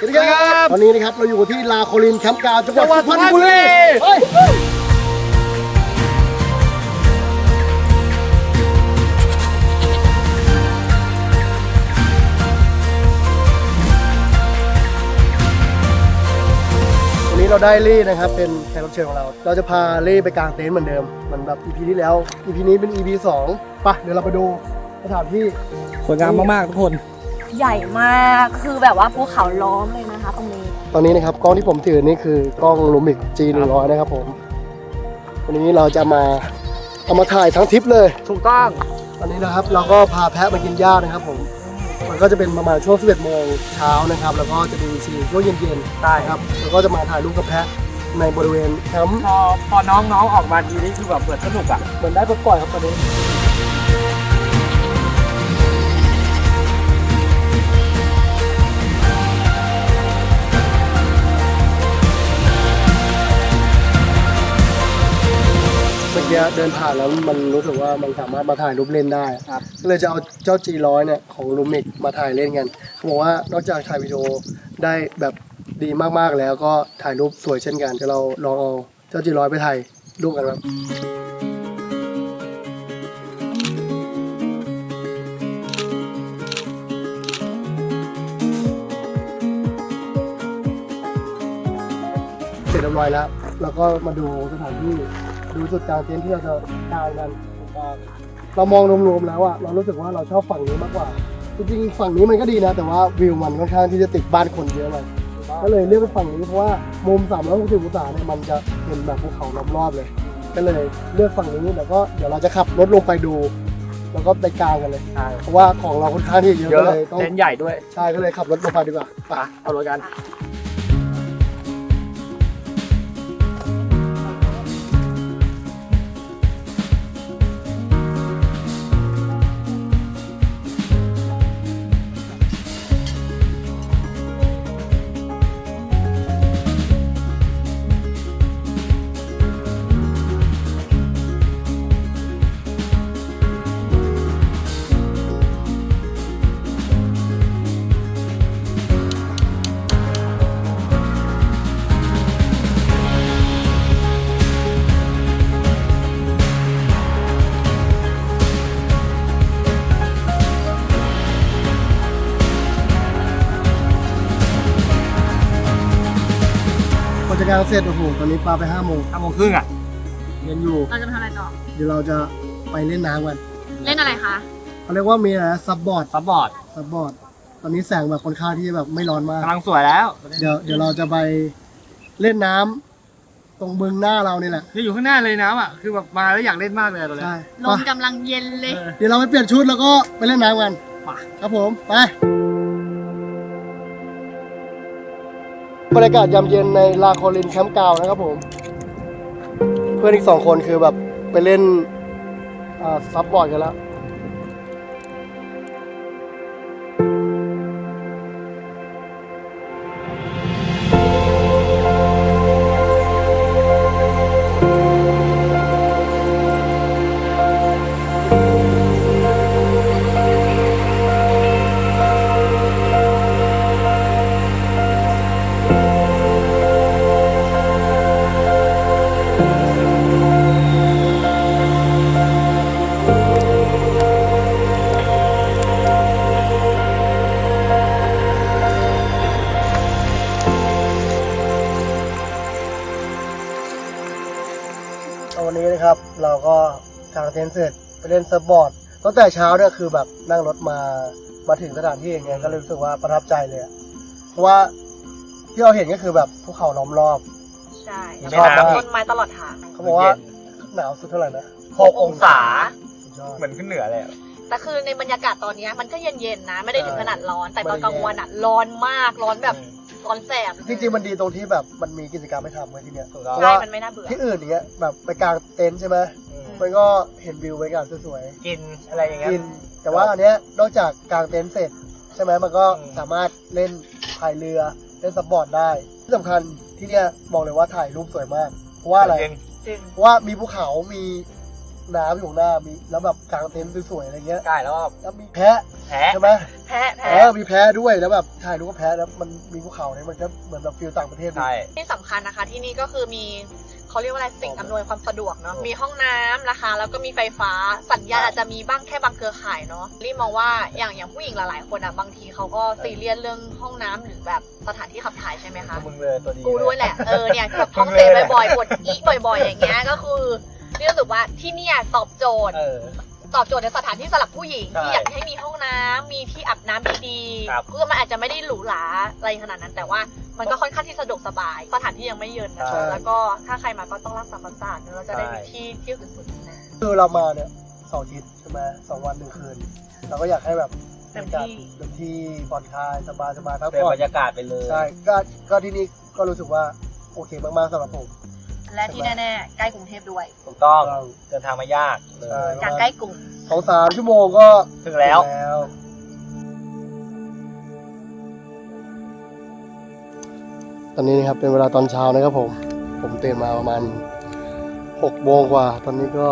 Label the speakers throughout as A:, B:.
A: สวัสดีครับวันนี้นะครับเราอยู่ที่ลาโคลินแคมป์กราวด์จังหวัด
B: จังหวัด
A: สุพรรณบุรี
B: สุพรรณบุรี
A: เฮ้ยวันนี้เราได้เล่นะครับเป็นแขกรับเชิญของเรา เราจะพาเล่ไปกางเต็นท์เหมือนเดิมเหมันแบบ EP ที่แล้ว EP นี้เป็น EP สองไปะเดี๋ยวเราไปดูสถานที่
B: สวยงามมากๆทุกคน
C: ใหญ่มากคือแบบว่าภูเขาล้อมเลยนะคะตรงนี้
A: ตอนนี้นะครับกล้องที่ผมถือนี่คือกล้องลูมิก G 1 0 0นะครับผม วันนี้เราจะมาเอามาถ่ายทั้งทริปเลย
B: ถูกต้อง
A: ตอนนี้นะครับเราก็พาแพะมากินหญ้านะครับผม มันก็จะเป็นประมาณช่วง11โมงเช้านะครับ แล้วก็จะมีซีนช่วงเย็นๆ
B: ใช่
A: นะครับ แล้วก็จะมาถ่ายรูปกับแพะในบริเวณแคมป์
B: พอพอน้องๆออกมาทีนี้คือแบบเหมือนสนุกอะ
A: เหมือนได้ปลดปล่อยครับตอนนี้ เมื่อกี้เดินผ่านแล้วมันรู้สึกว่ามันสามารถมาถ่ายรูปเล่นได้
B: ครับ
A: ก็เลยจะเอาเจ้า G100 เนี่ยของลูมิกมาถ่ายเล่นกันเขาบอกว่านอกจากถ่ายวิดีโอได้แบบดีมากๆแล้วก็ถ่ายรูปสวยเช่นกันเดี๋ยวเราลองเอาเจ้า G100 ไปถ่ายรูปกันครับเสร็จเรียบร้อยแล้ว แล้วก็มาดูสถานที่ ดูจุดกลางเต็นท์ที่เราจะกางกันเรามองรวมๆแล้วอะเรารู้สึกว่าเราชอบฝั่งนี้มากกว่า จริงๆฝั่งนี้มันก็ดีนะ แต่ว่าวิวมันค่อนข้างที่จะติดบ้านคนเยอะเลยก็เลยเลือกเป็นฝั่งนี้เพราะว่ามุม 360องศาเนี่ยมันจะเห็นแบบภูเขาล้อมรอบเลย ก็เลยเลือกฝั่งนี้แล้วก็เดี๋ยวเราจะขับรถลงไปดู แล้วก็ไปกลางกันเลย
B: ใช่
A: เพราะว่าของเราค่อนข้างที่จะเยอะ
B: เย
A: ก็
B: อะ
A: เลยต้อง
B: เต็นท์ใหญ่ด้วย
A: ใช่ก็เลยขับรถลงไปดีกว่าไป
B: ไปเอารถกัน
A: พอจะกลางเสร็จโอ้โหตอนนี้ปลาไปห้าโมง
B: ห้าโมงครึ่งอะ
A: เย็นอยู่
C: เราจะไปทำอะไรต่อ
A: เดี๋ยวเราจะไปเล่นน้ำกัน
C: เล่นอะไรคะ
A: เขาเรียกว่ามีอะไรนะซับบอร์ด
B: ซับบอร์ด
A: ซับบอร์ด ตอนนี้แสงแบบค่อนข้างที่จะแบบไม่ร้อนมาก
B: กำลังสวยแล้ว
A: เดี๋ยวเดี๋ยวเราจะไปเล่นน้ำตรงบึงหน้าเรานี่แหละ
B: นี่อยู่ข้างหน้าเลยน้ำอะ คือแบบมาแล้วอยากเล่นมากเลยตอนนี้
A: ใช่
C: ล
A: ไป
C: มกำลังเย็นเลย
B: เออ
A: เดี๋ยวเราไปเปลี่ยนชุดแล้วก็ไปเล่นน้ำกัน
B: ไป
A: ครับผมไป บรรยากาศยามเย็นในลาโคลินแคมป์กาวนะครับผม เพื่อนอีกสองคนคือแบบไปเล่นซับบอร์ดกันแล้ว นนี้นะครับ เราก็กางเต็นท์เสร็จไปเล่นเซิร์ฟบอร์ดตั้งแต่เช้าเนี่ยคือแบบนั่งรถมามาถึงสถานที่อย่างเงี้ยก็เลยรู้สึกว่าประทับใจเลยอะเพราะว่าที่เราเห็นก็คือแบบภูเขาล้อมรอบ
C: ใช่
A: ชอบมาก
C: ต้นไม้ตลอดทาง
A: เขาบอกว่าหนาวสุดเท่าไหร่นะ
B: หกองศา
A: สุดยอด
B: เหมือนขึ้นเหนือเลยอะ
C: แต่คือในบรรยากาศตอนเนี้ยมันก็เย็นๆนะ ไม่ได้ถึง
A: ใช่
C: ขนาดร้อน แต่ตอน
A: ไม่ได้
C: กลางวันอะร้อนมากร้อนแบบร้อนแสบ
A: จริงๆมันดีตรงที่แบบมันมีกิจกรรมให้ทำไว้ที่เนี้ย
B: ถูกต้อง
C: ใช่มันไม่น่าเบื่อ
A: ที่อื่นอย่างเงี้ยแบบไปกางเต็นท์ใช่ไหม
B: อืม
A: มันก็เห็นวิวบรรยากาศสวย
B: กินอะไรอย่าง
A: ๆ
B: เงี้ย
A: กิน แต่ว่าอันเนี้ยนอกจากกางเต็นท์เสร็จใช่ไหมมันก็
B: อืม
A: สามารถเล่นพายเรือเล่นสปอร์ตได้ที่สำคัญที่เนี้ยบอกเลยว่าถ่ายรูปสวยมากเพราะว่าอะไร
B: เย็น
C: จริง
A: เพราะว่ามีภูเขามี น้ำอยู่ข้างหน้ามีแล้วแบบกางเต็นท์สวยๆอะไรเงี้ย
B: ใกล้แล้วก็
A: แล้วมีแพะ
B: แพ้
A: ใช่ไหม
C: แพ้แพ้
A: เออมีแพะด้วยแล้วแบบถ่ายรูปก็แพะแล้วมันมีภูเขาเนี่ยมันก็เหมือนแบบฟิลต่างประเทศดี
B: ใช่
C: ที่สำคัญนะคะ ที่นี่ก็คือมีเขาเรียกว่าอะไรสิ่งอำนวยความสะดวกเนาะ
A: อ๋อ
C: มีห้องน้ำนะคะ แล้วก็มีไฟฟ้าสัญญาณอาจจะมีบ้างแค่บางเครือข่ายเนาะรีมองว่าอย่างอย่างผู้หญิงหลายๆคนอะบางทีเขาก็ซีเรียสเรื่องห้องน้ำหรือแบบสถานที่ขับถ่ายใช่ไหมคะ
B: มึงเลยตัวดี
C: กูด้วยแหละ เออเนี่ยแบบท้องเสียบ่อยๆปวดอีบ่อยๆ อย่างเงี้ย ก็คือ เรื่องรู้สึกว่าที่เนี่ยตอบโจทย์
B: เออ
C: ตอบโจทย์ในสถานที่สำหรับผู้หญิง
B: ใช่
C: ที่อยากให้มีห้องน้ำมีที่อาบน้ำดี
B: ครับ
C: ๆคือมันอาจจะไม่ได้หรูหราอะไรขนาดนั้น แต่ว่ามันก็ค่อนข้างที่สะดวกสบาย สถานที่ยังไม่เยินนะ
B: ใช่
C: คะแล้วก็ถ้าใครมาก็ต้องรักษาความสะอาดเนอะเราจะได้
B: ใช่
C: มีที่เที่ยวสวยๆนะ
A: คือเรามาเนี่ยสองอาทิตย์ใช่ไหมสองวันหนึ่งคืน เราก็อยากให้แบบ
C: เต็ม
A: บรรยากาศ
C: ที่
A: เต็มที่ผ่อนคลายสบายสบายพัก
B: เป็น
A: ผ่อบ
B: ร
A: น
B: รยากาศไปเลย
A: ใช่ก็ก็ที่นี่ก็รู้สึกว่าโอเคมากๆสำหรับผม
C: และที่แน่ๆใกล้กรุงเทพด้วย
B: ถูกต้อง
A: ต้อง
B: เดินทางไม่ยากเลย
A: ใช่
C: จากใกล้กรุง
A: สองสามชั่วโมงก็
B: ถึงแล้ว
A: แล้วตอนนี้นะครับเป็นเวลาตอนเช้านะครับผม ผมตื่นมาประมาณหกโมงกว่า ตอนนี้ก็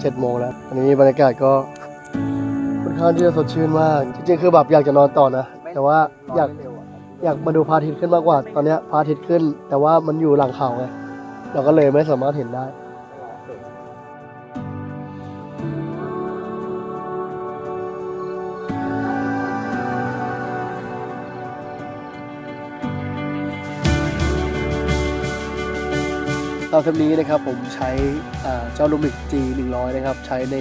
A: เจ็ดโมงแล้วตอนนี้บรรยากาศก็ค่อนข้างที่จะสดชื่นมาก จริงๆคือแบบอยากจะนอนต่อนะ แต่ว่าอยาก อยากมาดูพระอาทิตย์ขึ้นมากกว่า ตอนเนี้ยพระอาทิตย์ขึ้น แต่ว่ามันอยู่หลังเขาไง เราก็เลยไม่สามารถเห็นได้ตอนทริปนี้นะครับผมใช้เจ้าลูมิก G 100 นะครับ ใช้ใน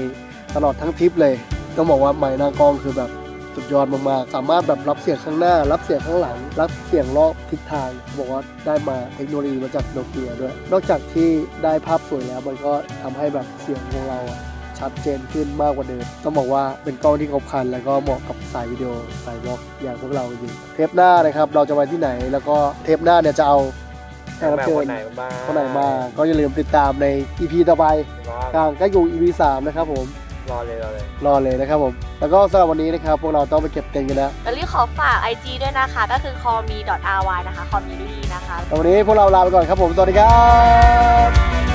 A: ตลอดทั้งทริปเลย ต้องบอกว่าไมค์หน้ากล้องคือแบบ สุดยอดมากๆ สามารถแบบรับเสียงข้างหน้า รับเสียงข้างหลัง รับเสียงรอบทิศทาง บอกว่าได้มาเทคโนโลยีมาจากโนเกียด้วย นอกจากที่ได้ภาพสวยแล้วมันก็ทำให้แบบเสียงของเราอะชัดเจนขึ้นมากกว่าเดิม ต้องบอกว่าเป็นกล้องที่ครบครัน แล้วก็เหมาะกับสายวิดีโอสายบล็อกอย่างพวกเราจริงๆเทปหน้านะครับเราจะไปที่ไหน แล้วก็เทปหน้าเนี่ยจะเอาแขกรับ
B: แบบ
A: เชิ
B: ค
A: ญ
B: นไหนบ้าง
A: คนไหนมาก็อย่าลืมติดตามใน EP ต่อไปกลางใกล้อยู่ EP 3 นะครับผม
B: รอเลยรอเลย
A: รอเลยนะครับผม แล้วก็สำหรับวันนี้นะครับ พวกเราต้องไปเก็บเต็นท์กันแล้ว
C: แล้วรีขอฝาก IG ด้วยนะคะ ก็คือ call me ry นะคะ call me นะคะ
A: แต่วันนี้พวกเราลาไปก่อนครับผม สวัสดีครับ